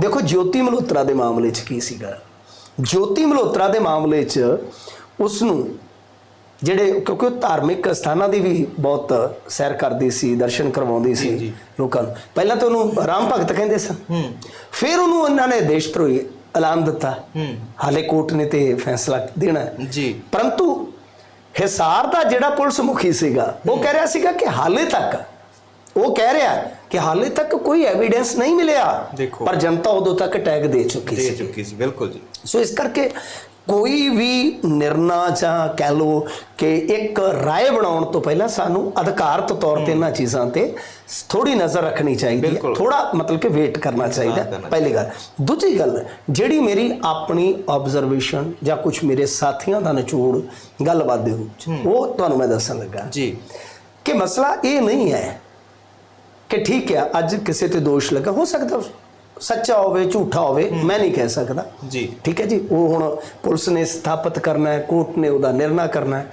ਦੇਖੋ ਜੋਤੀ ਮਲਹੋਤਰਾ ਦੇ ਮਾਮਲੇ 'ਚ ਕੀ ਸੀਗਾ? ਜੋਤੀ ਮਲਹੋਤਰਾ ਦੇ ਮਾਮਲੇ 'ਚ ਉਸ ਨੂੰ ਜਿਹੜੇ ਕਿਉਂਕਿ ਉਹ ਧਾਰਮਿਕ ਸਥਾਨਾਂ ਦੀ ਵੀ ਬਹੁਤ ਸੈਰ ਕਰਦੀ ਸੀ ਦਰਸ਼ਨ ਕਰਵਾਉਂਦੀ ਸੀ ਲੋਕਾਂ ਨੂੰ। ਪਹਿਲਾਂ ਤਾਂ ਉਹਨੂੰ ਰਾਮ ਭਗਤ ਕਹਿੰਦੇ ਸਨ। ਫਿਰ ਉਹਨੂੰ ਉਹਨਾਂ ਨੇ ਦੇਸ਼ ਧਰੋਹੀ ਐਲਾਨ ਦਿੱਤਾ। ਹਾਲੇ ਕੋਰਟ ਨੇ ਤੇ ਫੈਸਲਾ ਦੇਣਾ ਜੀ। ਪਰੰਤੂ ਹਿਸਾਰ ਦਾ ਜਿਹੜਾ ਪੁਲਿਸ ਮੁਖੀ ਸੀਗਾ ਉਹ ਕਹਿ ਰਿਹਾ ਸੀਗਾ ਕਿ ਹਾਲੇ ਤੱਕ ਉਹ ਕਹਿ ਰਿਹਾ ਕਿ ਹਾਲੇ ਤੱਕ ਕੋਈ ਐਵੀਡੈਂਸ ਨਹੀਂ ਮਿਲਿਆ। ਦੇਖੋ। ਪਰ ਜਨਤਾ ਉਦੋਂ ਤੱਕ ਟੈਗ ਦੇ ਚੁੱਕੀ ਦੇ ਸੀ। ਚੁੱਕੀ ਸੀ ਬਿਲਕੁਲ ਜੀ। ਸੋ ਇਸ ਕਰਕੇ ਕੋਈ ਵੀ ਨਿਰਣਾ ਜਾਂ ਕਹਿ ਲੋ ਕਿ ਇੱਕ ਰਾਏ ਬਣਾਉਣ ਤੋਂ ਪਹਿਲਾਂ ਸਾਨੂੰ ਅਧਿਕਾਰਤ ਤੌਰ ਤੇ ਇਹਨਾਂ ਚੀਜ਼ਾਂ ਤੇ ਥੋੜੀ ਨਜ਼ਰ ਰੱਖਣੀ ਚਾਹੀਦੀ ਹੈ। ਥੋੜਾ ਮਤਲਬ ਕਿ ਵੇਟ ਕਰਨਾ ਚਾਹੀਦਾ ਪਹਿਲੀ ਗੱਲ। ਦੂਜੀ ਗੱਲ ਜਿਹੜੀ ਮੇਰੀ ਆਪਣੀ ਆਬਜ਼ਰਵੇਸ਼ਨ ਜਾਂ ਕੁਝ ਮੇਰੇ ਸਾਥੀਆਂ ਦਾ ਨਿਚੋੜ ਗੱਲਬਾਤ ਦੇ ਰੂਪ ਚ ਉਹ ਤੁਹਾਨੂੰ ਮੈਂ ਦੱਸਣ ਲੱਗਾ ਜੀ। ਕਿ ਮਸਲਾ ਇਹ ਨਹੀਂ ਹੈ ਕਿ ਠੀਕ ਹੈ ਅੱਜ ਕਿਸੇ ਤੇ ਦੋਸ਼ ਲੱਗਾ ਹੋ ਸਕਦਾ ਸੱਚਾ ਹੋਵੇ ਝੂਠਾ ਹੋਵੇ ਮੈਂ ਨਹੀਂ ਕਹਿ ਸਕਦਾ। ਜੀ। ਠੀਕ ਹੈ ਜੀ? ਉਹ ਹੁਣ ਪੁਲਿਸ ਨੇ ਸਥਾਪਿਤ ਕਰਨਾ ਹੈ ਕੋਰਟ ਨੇ ਉਹਦਾ ਨਿਰਣਾ ਕਰਨਾ ਹੈ।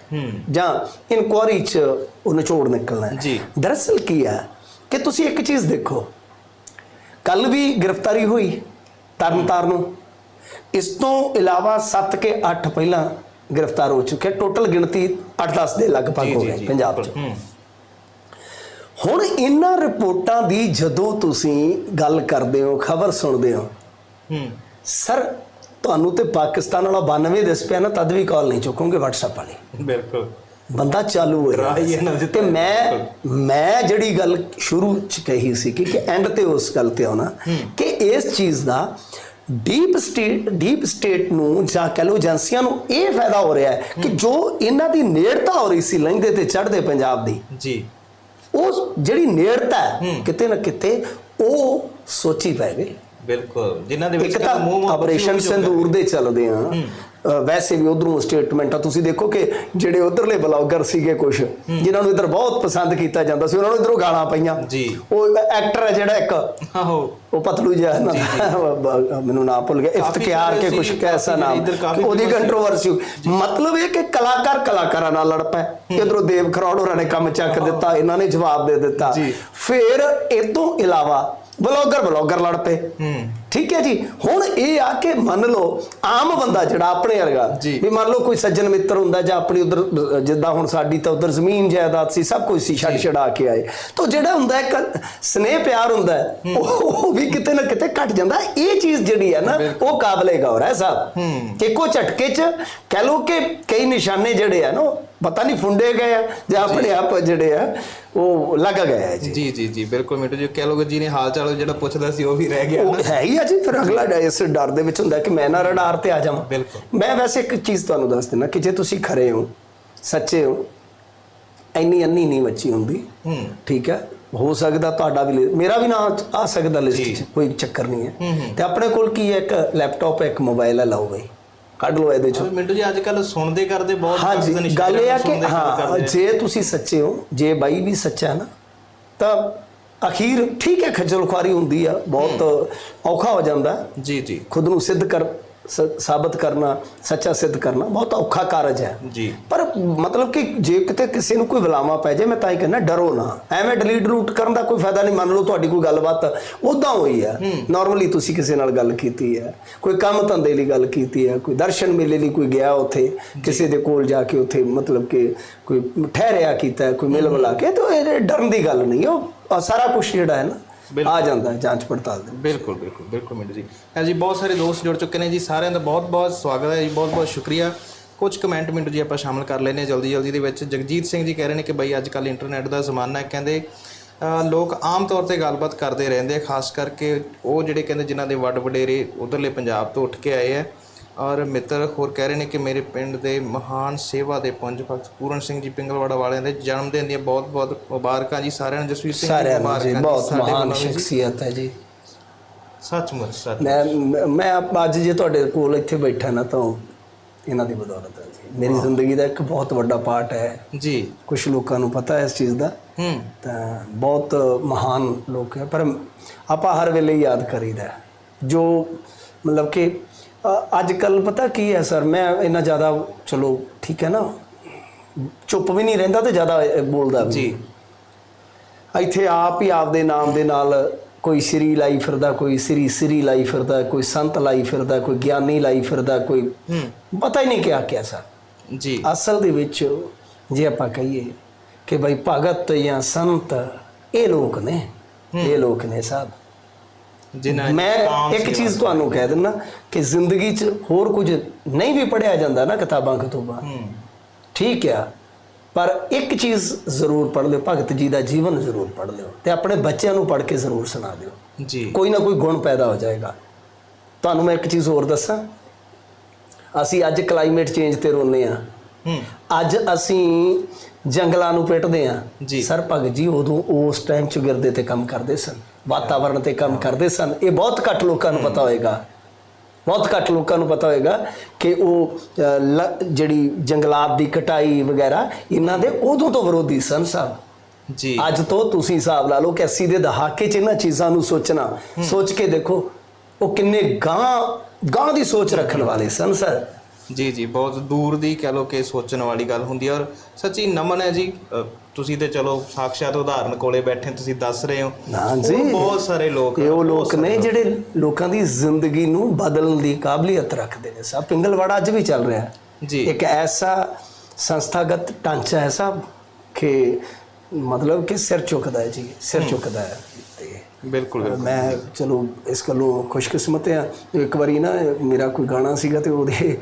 ਜਾਂ ਇਨਕੁਆਰੀ ਚ ਉਹ ਨਿਚੋੜ ਨਿਕਲਣਾ ਹੈ। ਜੀ। ਦਰਅਸਲ ਕੀ ਹੈ ਕਿ ਤੁਸੀਂ ਇੱਕ ਚੀਜ਼ ਦੇਖੋ। ਕੱਲ ਵੀ ਗ੍ਰਿਫਤਾਰੀ ਹੋਈ ਤਰਨਤਾਰਨ ਨੂੰ। ਇਸ ਤੋਂ ਇਲਾਵਾ 7 ਕੇ 8 ਪਹਿਲਾਂ ਗ੍ਰਿਫਤਾਰ ਹੋ ਚੁੱਕੇ ਟੋਟਲ ਗਿਣਤੀ 8-10 ਦੇ ਲਗਭਗ ਹੋ ਗਈ ਪੰਜਾਬ 'ਚ। ਹੁਣ ਇਹਨਾਂ ਰਿਪੋਰਟਾਂ ਦੀ ਜਦੋਂ ਤੁਸੀਂ ਗੱਲ ਕਰਦੇ ਹੋ ਖਬਰ ਸੁਣਦੇ ਹੋ ਹੂੰ। ਸਰ ਤੁਹਾਨੂੰ ਤੇ ਪਾਕਿਸਤਾਨ ਵਾਲਾ 92 ਦਿਸ ਪਿਆ ਨਾ ਤਦ ਵੀ ਕਾਲ ਨਹੀਂ ਚੁੱਕੋਗੇ WhatsApp ਵਾਲੀ। ਬਿਲਕੁਲ। ਬੰਦਾ ਚਾਲੂ ਰਾਹ ਹੀ ਇਹਨਾਂ ਦੀ ਤੇ ਮੈਂ ਮੈਂ ਜਿਹੜੀ ਗੱਲ ਸ਼ੁਰੂ ਚ ਕਹੀ ਸੀ ਕਿ ਕਿ ਐਂਡ ਤੇ ਉਸ ਗੱਲ ਤੇ ਆਉਣਾ ਕਿ ਇਸ ਚੀਜ਼ ਦਾ ਡੀਪ ਸਟੇਟ ਡੀਪ ਸਟੇਟ ਨੂੰ ਜਾਂ ਕਹ ਲਓ ਏਜੰਸੀਆਂ ਨੂੰ ਇਹ ਫਾਇਦਾ ਹੋ ਰਿਹਾ ਹੈ ਕਿ ਜੋ ਇਹਨਾਂ ਦੀ ਨੇੜਤਾ ਹੋ ਰਹੀ ਸੀ ਲਹਿੰਦੇ ਤੇ ਚੜ੍ਹਦੇ ਪੰਜਾਬ ਦੀ। ਜੀ। ਉਹ ਜਿਹੜੀ ਨੇੜਤਾ ਹੈ ਕਿਤੇ ਨਾ ਕਿਤੇ ਉਹ ਸੋਚੀ ਪੈ ਗਈ। ਬਿਲਕੁਲ। ਜਿਨ੍ਹਾਂ ਦੇ ਵਿੱਚ ਇੱਕ ਤਾਂ ਆਪਰੇਸ਼ਨ ਸਿੰਦੂਰ ਦੇ ਚੱਲਦੇ ਆ। ਵੈਸੇ ਵੀ ਉਧਰੋਂ ਸਟੇਟਮੈਂਟਾਂ ਤੁਸੀਂ ਦੇਖੋ ਕਿ ਜਿਹੜੇ ਉਧਰਲੇ ਬਲੌਗਰ ਸੀਗੇ ਕੁਝ ਜਿਨ੍ਹਾਂ ਨੂੰ ਇਧਰ ਬਹੁਤ ਪਸੰਦ ਕੀਤਾ ਜਾਂਦਾ ਸੀ ਉਹਨਾਂ ਨੂੰ ਇਧਰੋਂ ਗਾਲਾਂ ਪਈਆਂ। ਜੀ। ਉਹ ਐਕਟਰ ਹੈ ਜਿਹੜਾ ਇੱਕ। ਆਹੋ। ਉਹ ਪਤਲੂ ਜਿਹਾ ਨਾ। ਮੈਨੂੰ ਨਾਮ ਭੁੱਲ ਗਿਆ। ਇਫਤਿਕਾਰ ਸਾਰੇ ਕੇ ਕੁਝ ਕੈਸਾ ਨਾਮ। ਉਹਦੀ ਕੰਟਰੋਵਰਸੀ ਮਤਲਬ ਇਹ ਕਿ ਕਲਾਕਾਰ ਕਲਾਕਾਰਾਂ ਨਾਲ ਲੜ ਪਏ ਇਧਰੋਂ ਦੇਵ ਖਰੋੜ ਹੋਰਾਂ ਨੇ ਕੰਮ ਚੱਕ ਦਿੱਤਾ ਇਹਨਾਂ ਨੇ ਜਵਾਬ ਦੇ ਦਿੱਤਾ। ਫਿਰ ਇਹ ਤੋਂ ਇਲਾਵਾ ਬਲੌਗਰ ਬਲੌਗਰ ਲੜ ਪਏ। ਹੂੰ। ਠੀਕ ਹੈ ਜੀ? ਹੁਣ ਇਹ ਆ ਕਿ ਮੰਨ ਲਓ ਆਮ ਬੰਦਾ ਜਿਹੜਾ ਆਪਣੇ ਵਰਗਾ। ਵੀ ਮੰਨ ਲਓ ਕੋਈ ਸੱਜਣ ਮਿੱਤਰ ਹੁੰਦਾ ਜਾਂ ਆਪਣੀ ਉਧਰ ਜਿੱਦਾਂ ਹੁਣ ਸਾਡੀ ਤਾਂ ਉਧਰ ਜ਼ਮੀਨ ਜਾਇਦਾਦ ਸੀ ਸਭ ਕੁਝ ਸੀ ਛੱਡ ਛੜਾ ਕੇ ਆਏ। ਤਾਂ ਜਿਹੜਾ ਹੁੰਦਾ ਇੱਕ ਸਨੇਹ ਪਿਆਰ ਹੁੰਦਾ ਉਹ ਵੀ ਕਿਤੇ ਨਾ ਕਿਤੇ ਘਟ ਜਾਂਦਾ। ਇਹ ਚੀਜ਼ ਜਿਹੜੀ ਹੈ ਨਾ ਉਹ ਕਾਬਲੇ ਗੌਰ ਹੈ ਸਾਹਿਬ ਇੱਕੋ ਝਟਕੇ 'ਚ ਕਹਿ ਲਓ ਕਿ ਕਈ ਨਿਸ਼ਾਨੇ ਜਿਹੜੇ ਆ ਨਾ ਪਤਾ ਨਹੀਂ ਫੁੰਡੇ ਗਏ ਆ ਜਾਂ ਆਪਣੇ ਆਪ ਜਿਹੜੇ ਆ ਉਹ ਲੱਗ ਗਏ ਜੀ। ਜੀ ਜੀ ਜੀ ਬਿਲਕੁਲ ਮਿੰਟੂ ਜੀ ਕਹਿ ਲੋਗੇ ਜੀ ਨੇ ਹਾਲ ਚਾਲ ਜਿਹੜਾ ਪੁੱਛਦਾ ਸੀ ਉਹ ਵੀ ਰਹਿ ਗਿਆ ਹੈ ਹੀ ਆ ਜੀ ਫਿਰ ਅਗਲਾ ਇਸ ਡਰ ਦੇ ਵਿੱਚ ਹੁੰਦਾ ਕਿ ਮੈਂ ਨਾ ਰਡਾਰ ਤੇ ਆ ਜਾਵਾਂ। ਬਿਲਕੁਲ। ਮੈਂ ਵੈਸੇ ਇੱਕ ਚੀਜ਼ ਤੁਹਾਨੂੰ ਦੱਸ ਦਿੰਦਾ ਕਿ ਜੇ ਤੁਸੀਂ ਖਰੇ ਹੋ ਸੱਚੇ ਹੋ ਇੰਨੀ ਅੰਨੀ ਨਹੀਂ ਬੱਚੀ ਹੁੰਦੀ। ਹੂੰ। ਠੀਕ ਹੈ? ਹੋ ਸਕਦਾ ਤੁਹਾਡਾ ਵੀ ਲਿ- ਮੇਰਾ ਵੀ ਨਾਮ ਆ ਸਕਦਾ ਲਿਸਟ। 'ਚ ਕੋਈ ਚੱਕਰ ਨਹੀਂ ਹੈ। ਤੇ ਆਪਣੇ ਕੋਲ ਕੀ ਹੈ? ਇੱਕ ਲੈਪਟਾਪ ਹੈ ਇੱਕ ਮੋਬਾਈਲ ਹੈ ਲਓ ਬਈ। ਕੱਢ ਲਓ ਇਹਦੇ ਚੋਂ। ਮਿੰਟੂ ਜੀ ਅੱਜ ਕੱਲ ਸੁਣਦੇ ਕਰਦੇ ਬਹੁਤ ਹਾਂਜੀ ਨੇ ਗੱਲ ਇਹ ਆ ਕਿ ਹਾਂ। ਜੇ ਤੁਸੀਂ ਸੱਚੇ ਹੋ ਜੇ ਬਾਈ ਵੀ ਸੱਚਾ ਹੈ ਨਾ ਤਾਂ ਅਖੀਰ ਠੀਕ ਹੈ ਖੱਜਲ ਖੁਆਰੀ ਹੁੰਦੀ ਆ ਬਹੁਤ ਔਖਾ ਹੋ ਜਾਂਦਾ। ਜੀ ਜੀ। ਖੁਦ ਨੂੰ ਸਿੱਧ ਕਰ। ਸਾਬਤ ਕਰਨਾ ਸੱਚਾ ਸਿੱਧ ਕਰਨਾ ਬਹੁਤ ਔਖਾ ਕਾਰਜ ਹੈ। ਜੀ। ਪਰ ਮਤਲਬ ਕਿ ਜੇ ਕਿਤੇ ਕਿਸੇ ਨੂੰ ਕੋਈ ਬੁਲਾਵਾ ਪੈ ਜਾਏ ਮੈਂ ਤਾਂ ਹੀ ਕਹਿੰਦਾ ਡਰੋ ਨਾ। ਐਵੇਂ ਡਿਲੀਟ ਰੂਟ ਕਰਨ ਦਾ ਕੋਈ ਫਾਇਦਾ ਨਹੀਂ ਮੰਨ ਲਓ ਤੁਹਾਡੀ ਕੋਈ ਗੱਲਬਾਤ ਉਦਾਂ ਹੋਈ ਹੈ। ਨਾਰਮਲੀ ਤੁਸੀਂ ਕਿਸੇ ਨਾਲ ਗੱਲ ਕੀਤੀ ਹੈ ਕੋਈ ਕੰਮ ਧੰਦੇ ਲਈ ਗੱਲ ਕੀਤੀ ਹੈ ਕੋਈ ਦਰਸ਼ਨ ਮੇਲੇ ਲਈ ਕੋਈ ਗਿਆ ਉੱਥੇ ਕਿਸੇ ਦੇ ਕੋਲ ਜਾ ਕੇ ਉੱਥੇ ਮਤਲਬ ਕਿ ਕੋਈ ਠਹਿਰਿਆ ਕੀਤਾ ਕੋਈ ਮਿਲ ਮਿਲਾ ਕੇ ਤਾਂ ਇਹ ਡਰਨ ਦੀ ਗੱਲ ਨਹੀਂ ਉਹ ਸਾਰਾ ਕੁਝ ਜਿਹੜਾ ਹੈ ਨਾ ਆ ਜਾਂਦਾ ਹੈ ਜਾਂਚ ਪੜਤਾਲ ਦੇ ਬਿਲਕੁਲ ਬਿਲਕੁਲ ਬਿਲਕੁਲ ਮਿੰਟੂ ਜੀ। ਹੈ ਜੀ ਬਹੁਤ ਸਾਰੇ ਦੋਸਤ ਜੁੜ ਚੁੱਕੇ ਨੇ ਜੀ ਸਾਰਿਆਂ ਦਾ ਬਹੁਤ ਬਹੁਤ ਸਵਾਗਤ ਹੈ ਜੀ ਬਹੁਤ ਬਹੁਤ ਸ਼ੁਕਰੀਆ। ਕੁਝ ਕਮੈਂਟ ਮਿੰਟੂ ਜੀ ਆਪਾਂ ਸ਼ਾਮਲ ਕਰ ਲੈਨੇ ਜਲਦੀ ਜਲਦੀ ਦੇ ਵਿੱਚ। ਜਗਜੀਤ ਸਿੰਘ ਜੀ ਕਹਿ ਰਹੇ ਨੇ ਕਿ ਬਈ ਅੱਜ ਕੱਲ ਇੰਟਰਨੈਟ ਦਾ ਜ਼ਮਾਨਾ ਹੈ ਕਹਿੰਦੇ ਲੋਕ ਆਮ ਤੌਰ ਤੇ ਗੱਲਬਾਤ ਕਰਦੇ ਰਹਿੰਦੇ ਆ ਖਾਸ ਕਰਕੇ ਉਹ ਜਿਹੜੇ ਕਹਿੰਦੇ ਜਿਨ੍ਹਾਂ ਦੇ ਵੱਡ ਵਡੇਰੇ ਉਧਰਲੇ ਪੰਜਾਬ ਤੋਂ ਉੱਠ ਕੇ ਆਏ ਆ। ਔਰ ਮਿੱਤਰ ਹੋਰ ਕਹਿ ਰਹੇ ਨੇ ਕਿ ਮੇਰੇ ਪਿੰਡ ਦੇ ਮਹਾਨ ਸੇਵਾ ਦੇ ਪੁੰਜ ਭਗਤ ਪੂਰਨ ਸਿੰਘ ਜੀ ਪਿੰਗਲਵਾੜਾ ਵਾਲਿਆਂ ਦੇ ਜਨਮ ਦਿਨ ਦੀਆਂ ਬਹੁਤ ਬਹੁਤ ਮੁਬਾਰਕਾਂ ਜੀ ਸਾਰਿਆਂ ਨੂੰ ਜਸਵੀਰ ਸਿੰਘ ਜੀ ਸਾਰਿਆਂ ਨੂੰ ਜੀ ਬਹੁਤ ਮਹਾਨ। ਸ਼ਖਸੀਅਤ ਹੈ ਜੀ। ਸੱਚਮੁੱਚ ਸੱਚ ਮੈਂ ਮੈਂ- ਅੱਜ ਜੇ ਤੁਹਾਡੇ ਕੋਲ ਇੱਥੇ ਬੈਠਾ ਨਾ ਤਾਂ ਇਹਨਾਂ ਦੀ ਬਦੌਲਤ ਹੈ ਜੀ। ਮੇਰੀ ਜ਼ਿੰਦਗੀ ਦਾ ਇੱਕ ਬਹੁਤ ਵੱਡਾ ਪਾਰਟ ਹੈ। ਜੀ। ਕੁਝ ਲੋਕਾਂ ਨੂੰ ਪਤਾ ਹੈ ਇਸ ਚੀਜ਼ ਦਾ। ਹੂੰ। ਤਾਂ ਬਹੁਤ ਮਹਾਨ ਲੋਕ ਹੈ। ਪਰ ਆਪਾਂ ਹਰ ਵੇਲੇ ਯਾਦ ਕਰੀਦਾ। ਜੋ ਮਤਲਬ ਕਿ ਅੱਜ ਕੱਲ ਪਤਾ ਕੀ ਹੈ ਸਰ? ਮੈਂ ਇੰਨਾ ਜ਼ਿਆਦਾ ਚਲੋ ਠੀਕ ਹੈ ਨਾ? ਚੁੱਪ ਵੀ ਨਹੀਂ ਰਹਿੰਦਾ ਤੇ ਜ਼ਿਆਦਾ ਬੋਲਦਾ ਵੀ। ਜੀ। ਇੱਥੇ ਆਪ ਹੀ ਆਪਦੇ ਨਾਮ ਦੇ ਨਾਲ ਕੋਈ ਸ਼੍ਰੀ ਲਾਈ ਫਿਰਦਾ ਕੋਈ ਸ੍ਰੀ ਸ੍ਰੀ ਲਾਈ ਫਿਰਦਾ ਕੋਈ ਸੰਤ ਲਾਈ ਫਿਰਦਾ ਕੋਈ ਗਿਆਨੀ ਲਾਈ ਫਿਰਦਾ ਕੋਈ ਹੂੰ। ਪਤਾ ਹੀ ਨਹੀਂ ਕਿਆ ਕਿਆ ਸਰ। ਜੀ। ਅਸਲ ਦੇ ਵਿੱਚ ਜੇ ਆਪਾਂ ਕਹੀਏ ਕਿ ਭਾਈ ਭਗਤ ਜਾਂ ਸੰਤ ਇਹ ਲੋਕ ਨੇ। ਇਹ ਲੋਕ ਨੇ ਸਾਹਿਬ ਜਿਨ੍ਹਾਂ ਮੈਂ ਇੱਕ ਚੀਜ਼ ਤੁਹਾਨੂੰ ਕਹਿ ਦਿੰਦਾ ਕਿ ਜ਼ਿੰਦਗੀ 'ਚ ਹੋਰ ਕੁਝ ਨਹੀਂ ਵੀ ਪੜਿਆ ਜਾਂਦਾ ਨਾ ਕਿਤਾਬਾਂ ਕਤੂਬਾਂ ਹੂੰ। ਠੀਕ ਆ। ਪਰ ਇੱਕ ਚੀਜ਼ ਜ਼ਰੂਰ ਪੜ੍ਹ ਲਿਓ ਭਗਤ ਜੀ ਦਾ ਜੀਵਨ ਜ਼ਰੂਰ ਪੜ੍ਹ ਲਿਓ ਤੇ ਆਪਣੇ ਬੱਚਿਆਂ ਨੂੰ ਪੜ੍ਹ ਕੇ ਜ਼ਰੂਰ ਸੁਣਾ ਦਿਓ। ਜੀ। ਕੋਈ ਨਾ ਕੋਈ ਗੁਣ ਪੈਦਾ ਹੋ ਜਾਏਗਾ। ਤੁਹਾਨੂੰ ਮੈਂ ਇੱਕ ਚੀਜ਼ ਹੋਰ ਦੱਸਾਂ। ਅਸੀਂ ਅੱਜ ਕਲਾਈਮੇਟ ਚੇਂਜ ਤੇ ਰੋਨੇ ਆ ਅੱਜ ਅਸੀਂ ਜੰਗਲਾਂ ਨੂੰ ਪਿੱਟਦੇ ਆ। ਸਰ ਭਗਤ ਜੀ ਉਦੋਂ ਉਸ ਟਾਈਮ ਚੁਗਿਰਦੇ ਤੇ ਕੰਮ ਕਰਦੇ ਸਨ। ਵਾਤਾਵਰਣ ਤੇ ਕੰਮ ਕਰਦੇ ਸਨ। ਇਹ ਬਹੁਤ ਘੱਟ ਲੋਕਾਂ ਨੂੰ ਪਤਾ ਹੋਏਗਾ। ਬਹੁਤ ਘੱਟ ਲੋਕਾਂ ਨੂੰ ਪਤਾ ਹੋਏਗਾ ਕਿ ਉਹ ਜਿਹੜੀ ਜੰਗਲਾਤ ਦੀ ਕਟਾਈ ਵਗੈਰਾ ਇਹਨਾਂ ਦੇ ਉਦੋਂ ਤੋਂ ਵਿਰੋਧੀ ਸਨ ਸਾਹਿਬ ਜੀ। ਅੱਜ ਤੋਂ ਤੁਸੀਂ ਹਿਸਾਬ ਲਾ ਲਓ ਕਿ 80 ਦੇ ਦਹਾਕੇ 'ਚ ਇਹਨਾਂ ਚੀਜ਼ਾਂ ਨੂੰ ਸੋਚਣਾ ਸੋਚ ਕੇ ਦੇਖੋ ਉਹ ਕਿੰਨੇ ਗਾਂ ਗਾਂ ਦੀ ਸੋਚ ਰੱਖਣ ਵਾਲੇ ਸਨ ਸਰ। ਜੀ ਜੀ ਬਹੁਤ ਦੂਰ ਦੀ ਕਹ ਲੋ ਕਿ ਸੋਚਣ ਵਾਲੀ ਗੱਲ ਹੁੰਦੀ ਹੈ ਔਰ ਸੱਚੀ ਨਮਨ ਹੈ ਜੀ। ਅ, ਤੁਸੀਂ ਤੇ ਚਲੋ ਸਾਖਸ਼ਾਤ ਉਦਾਹਰਨ ਕੋਲੇ ਬੈਠੇ ਤੁਸੀਂ ਦੱਸ ਰਹੇ ਹੋ। ਹਾਂ ਜੀ। ਹੋਰ ਬਹੁਤ ਸਾਰੇ ਲੋਕ ਇਹ ਉਹ ਲੋਕ ਨੇ ਜਿਹੜੇ ਲੋਕਾਂ ਦੀ ਜ਼ਿੰਦਗੀ ਨੂੰ ਬਦਲਣ ਦੀ ਕਾਬਲੀਅਤ ਰੱਖਦੇ ਨੇ ਸਭ ਪਿੰਗਲਵਾੜਾ ਅੱਜ ਵੀ ਚੱਲ ਰਿਹਾ। ਹੈ ਜੀ। ਇੱਕ ਐਸਾ ਸੰਸਥਾਗਤ ਢਾਂਚਾ ਹੈ ਸਭ ਕਿ ਮਤਲਬ ਕਿ ਸਿਰ ਝੁਕਦਾ ਹੈ ਜੀ ਸਿਰ ਝੁਕਦਾ ਹੈ ਤੇ ਬਿਲਕੁਲ। ਮੈਂ ਚਲੋ ਇਸ ਗੱਲੋਂ ਖੁਸ਼ਕਿਸਮਤ ਆ ਇੱਕ ਵਾਰੀ ਨਾ ਮੇਰਾ ਕੋਈ ਗਾਣਾ ਸੀਗਾ ਤੇ ਉਹਦੇ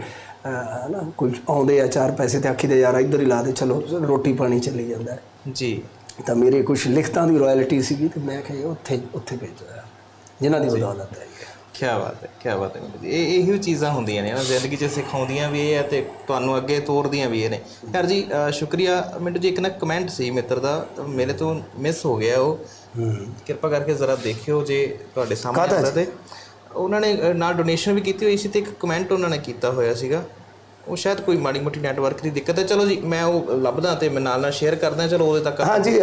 ਅਹ, ਨਾ ਕੋਈ ਆਉਂਦੇ ਆ ਚਾਰ ਪੈਸੇ ਤੇ ਆਖੀ ਦੇ ਯਾਰ ਇੱਧਰ ਹੀ ਲਾ ਦੇ ਚਲੋ ਰੋਟੀ ਪਾਣੀ ਚੱਲੀ ਜਾਂਦਾ ਹੈ। ਜੀ। ਤਾਂ ਮੇਰੇ ਕੁਝ ਲਿਖਤਾਂ ਦੀ ਰਾਇਲਟੀ ਸੀਗੀ ਤੇ ਮੈਂ ਕਿਹਾ ਉੱਥੇ ਉੱਥੇ ਭੇਜਿਆ ਜਿਨ੍ਹਾਂ ਦੀ ਬਦੌਲਤ ਹੈ ਕੀ ਬਾਤ ਹੈ ਕੀ ਬਾਤ ਹੈ। ਇਹ ਇਹੀ ਚੀਜ਼ਾਂ ਹੁੰਦੀਆਂ ਨੇ ਨਾ ਜ਼ਿੰਦਗੀ 'ਚ ਸਿਖਾਉਂਦੀਆਂ ਵੀ ਇਹ ਹੈ ਤੇ ਤੁਹਾਨੂੰ ਅੱਗੇ ਤੋਰਦੀਆਂ ਵੀ ਇਹ ਨੇ। ਖੈਰ ਜੀ ਸ਼ੁਕਰੀਆ। ਮਿੰਟੂ ਜੀ ਇੱਕ ਨਾ ਕਮੈਂਟ ਸੀ ਮਿੱਤਰ ਦਾ ਮੇਰੇ ਤੋਂ ਮਿਸ ਹੋ ਗਿਆ ਉਹ। ਕਿਰਪਾ ਕਰਕੇ ਜ਼ਰਾ ਦੇਖਿਓ ਜੇ ਤੁਹਾਡੇ ਸਾਹਮਣੇ ਆਉਂਦਾ ਤੇ। ਉਹਨਾਂ ਨੇ ਨਾਲ ਡੋਨੇਸ਼ਨ ਵੀ ਕੀਤੀ ਹੋਈ ਸੀ ਤੇ ਇੱਕ ਕਮੈਂਟ ਉਹਨਾਂ ਨੇ ਕੀਤਾ ਹੋਇਆ ਸੀਗਾ। ਉਹ ਸ਼ਾਇਦ ਕੋਈ ਮਾੜੀ ਮੋਟੀ ਨੈਟਵਰਕ ਦੀ ਦਿੱਕਤ ਹੈ। ਚਲੋ ਜੀ ਮੈਂ ਉਹ ਲੱਭਦਾ ਤੇ ਮੈਂ ਨਾਲ ਨਾਲ ਸ਼ੇਅਰ ਕਰਦਾ ਚਲੋ ਉਹਦੇ ਤੱਕ ਹਾਂਜੀ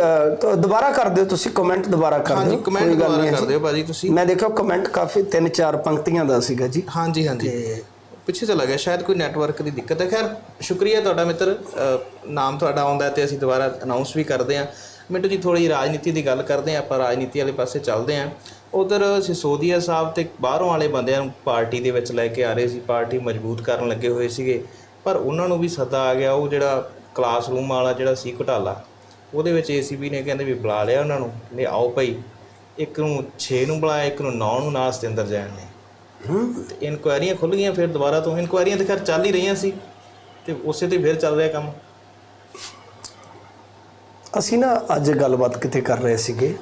ਦੁਬਾਰਾ ਕਰ ਦਿਓ ਤੁਸੀਂ ਕਮੈਂਟ ਦੁਬਾਰਾ ਕਰ ਹਾਂਜੀ ਦਿਓ। ਕਮੈਂਟ ਦੁਬਾਰਾ ਕਰ ਦਿਓ ਭਾਜੀ ਤੁਸੀਂ। ਮੈਂ ਦੇਖਿਆ ਕਮੈਂਟ ਕਾਫੀ ਤਿੰਨ ਚਾਰ ਪੰਕਤੀਆਂ ਦਾ ਸੀਗਾ ਜੀ। ਹਾਂਜੀ ਹਾਂਜੀ। ਪਿੱਛੇ ਚਲਾ ਗਿਆ ਸ਼ਾਇਦ ਕੋਈ ਨੈਟਵਰਕ ਦੀ ਦਿੱਕਤ ਹੈ। ਖੈਰ ਸ਼ੁਕਰੀਆ ਤੁਹਾਡਾ ਮਿੱਤਰ ਨਾਮ ਤੁਹਾਡਾ ਆਉਂਦਾ ਤੇ ਅਸੀਂ ਦੁਬਾਰਾ ਅਨਾਉਂਸ ਵੀ ਕਰਦੇ ਹਾਂ। ਮਿੰਟੂ ਜੀ ਥੋੜੀ ਰਾਜਨੀਤੀ ਦੀ ਗੱਲ ਕਰਦੇ ਹਾਂ ਆਪਾਂ ਰਾਜਨੀਤੀ ਵਾਲੇ ਪਾਸੇ ਚੱਲਦੇ ਹਾਂ। ਉਧਰ ਸਿਸੋਦੀਆ ਸਾਹਿਬ ਤੇ ਬਾਹਰੋਂ ਵਾਲੇ ਬੰਦਿਆਂ ਨੂੰ ਪਾਰਟੀ ਦੇ ਵਿੱਚ ਲੈ ਕੇ ਆ ਰਹੇ ਸੀ ਪਾਰਟੀ ਮਜ਼ਬੂਤ ਕਰਨ ਲੱਗੇ ਹੋਏ ਸੀਗੇ। ਪਰ ਉਹਨਾਂ ਨੂੰ ਵੀ ਸੱਦਾ ਆ ਗਿਆ ਉਹ ਜਿਹੜਾ ਕਲਾਸਰੂਮ ਵਾਲਾ ਜਿਹੜਾ ਸੀ ਘੁਟਾਲਾ ਉਹਦੇ ਵਿੱਚ ਏਸੀਬੀ ਨੇ ਕਹਿੰਦੇ ਵੀ ਬੁਲਾ ਲਿਆ ਉਹਨਾਂ ਨੂੰ ਕਹਿੰਦੇ ਆਓ ਭਾਈ ਇੱਕ ਨੂੰ 6 ਨੂੰ ਬੁਲਾਇਆ ਇੱਕ ਨੂੰ 9 ਨੂੰ ਨਾਲ ਸਤਿੰਦਰ ਜੈਨ ਨੇ। ਇਨਕੁਆਇਰੀਆਂ ਖੁੱਲ ਗਈਆਂ ਫਿਰ ਦੁਬਾਰਾ ਤੋਂ ਇਨਕੁਆਇਰੀਆਂ ਤਾਂ ਖੈਰ ਚੱਲ ਹੀ ਰਹੀਆਂ ਸੀ ਤੇ ਉਸੇ ਤੇ ਫਿਰ ਚੱਲ ਰਿਹਾ ਕੰਮ। ਅਸੀਂ ਨਾ ਅੱਜ ਗੱਲਬਾਤ ਕਿਤੇ ਕਰ ਰਹੇ ਸੀਗੇ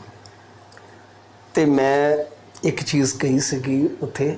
ਤੇ ਮੈਂ ਇੱਕ ਚੀਜ਼ ਕਹੀ ਸੀਗੀ ਉੱਥੇ